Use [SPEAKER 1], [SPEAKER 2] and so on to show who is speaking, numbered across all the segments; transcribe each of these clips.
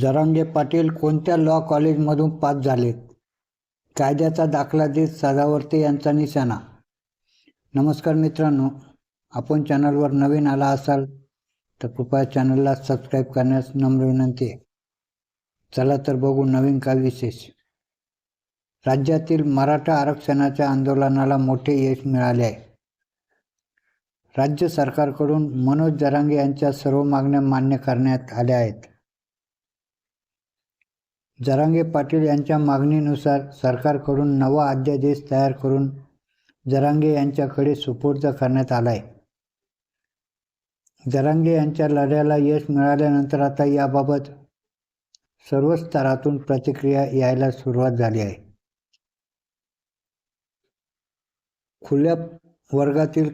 [SPEAKER 1] जरांगे पाटील कोणत्या लॉ कॉलेजमधून पास झालेत? कायद्याचा दाखला देत सदावर्ते यांचा निशाणा. नमस्कार मित्रांनो आपण चॅनलवर नवीन आला असाल तर कृपया चॅनलला सबस्क्राईब करण्यास नम्र विनंती आहे. चला तर बघू नवीन काय विशेष. राज्यातील मराठा आरक्षणाच्या आंदोलनाला मोठे यश मिळाले आहे. राज्य सरकारकडून मनोज जरांगे यांच्या सर्व मागण्या मान्य करण्यात आल्या आहेत. जरांगे पाटील यांच्या मागणीनुसार सरकारकडून नवा अध्यादेश तयार करून जरांगे यांच्याकडे सुपूर्द करण्यात आला आहे जरांगे यांच्या लढ्याला यश मिळाल्यानंतर आता याबाबत सर्व स्तरातून प्रतिक्रिया यायला सुरुवात झाली आहे. खुल्या वर्गातील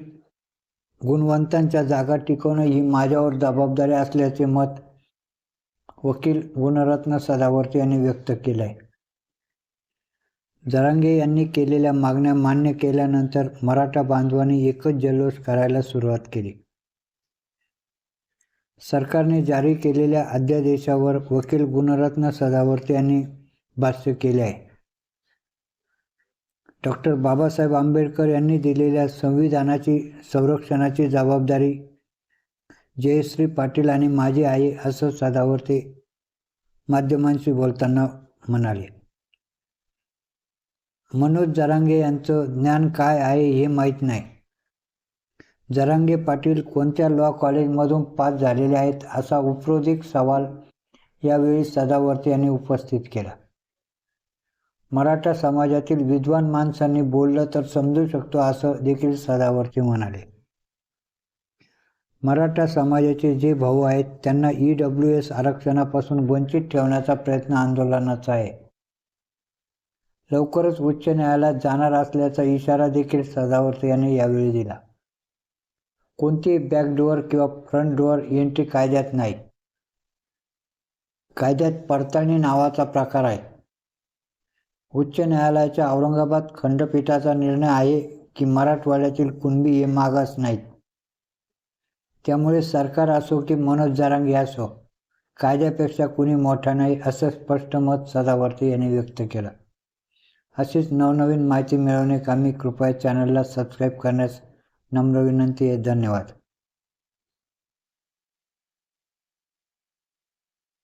[SPEAKER 1] गुणवंतांच्या जागा टिकवणं ही माझ्यावर जबाबदारी असल्याचे मत वकील गुणरत्न सदावर्ते यांनी व्यक्त केलं आहे जरांगे यांनी केलेल्या मागण्या मान्य केल्यानंतर मराठा बांधवांनी एकच जल्लोष करायला सुरुवात केली. सरकारने जारी केलेल्या अध्यादेशावर वकील गुणरत्न सदावर्ते यांनी भाष्य केले आहे डॉक्टर बाबासाहेब आंबेडकर यांनी दिलेल्या संविधानाची संरक्षणाची जबाबदारी जयश्री पाटील आणि माझी आई असं सदावर्ती माध्यमांशी बोलताना म्हणाले मनोज जरांगे यांचं ज्ञान काय आहे हे माहीत नाही. जरांगे पाटील कोणत्या लॉ कॉलेजमधून पास झालेले आहेत असा उपरोधिक सवाल यावेळी सदावर्ते यांनी उपस्थित केला. मराठा समाजातील विद्वान माणसांनी बोललं तर समजू शकतो असं देखील सदावर्ते म्हणाले. मराठा समाजाचे जे भाऊ आहेत त्यांना ई डब्ल्यू एस आरक्षणापासून वंचित ठेवण्याचा प्रयत्न आंदोलनाचा आहे. लवकरच उच्च न्यायालयात जाणार असल्याचा इशारा देखील सदावर्त यांनी यावेळी दिला. कोणतीही बॅकडोअर किंवा फ्रंट डोअर एंट्री कायद्यात नाही. कायद्यात पडताळणी नावाचा प्रकार आहे. उच्च न्यायालयाच्या औरंगाबाद खंडपीठाचा निर्णय आहे की मराठवाड्यातील कुणबी हे मागास नाहीत. त्यामुळे सरकार असो की मनोज जरांगे असो कायद्यापेक्षा कुणी मोठा नाही असं स्पष्ट मत सदावर्ते यांनी व्यक्त केलं. अशीच नवनवीन माहिती मिळवणे कामी कृपया चॅनलला सबस्क्राईब करण्यास नम्र विनंती आहे. धन्यवाद.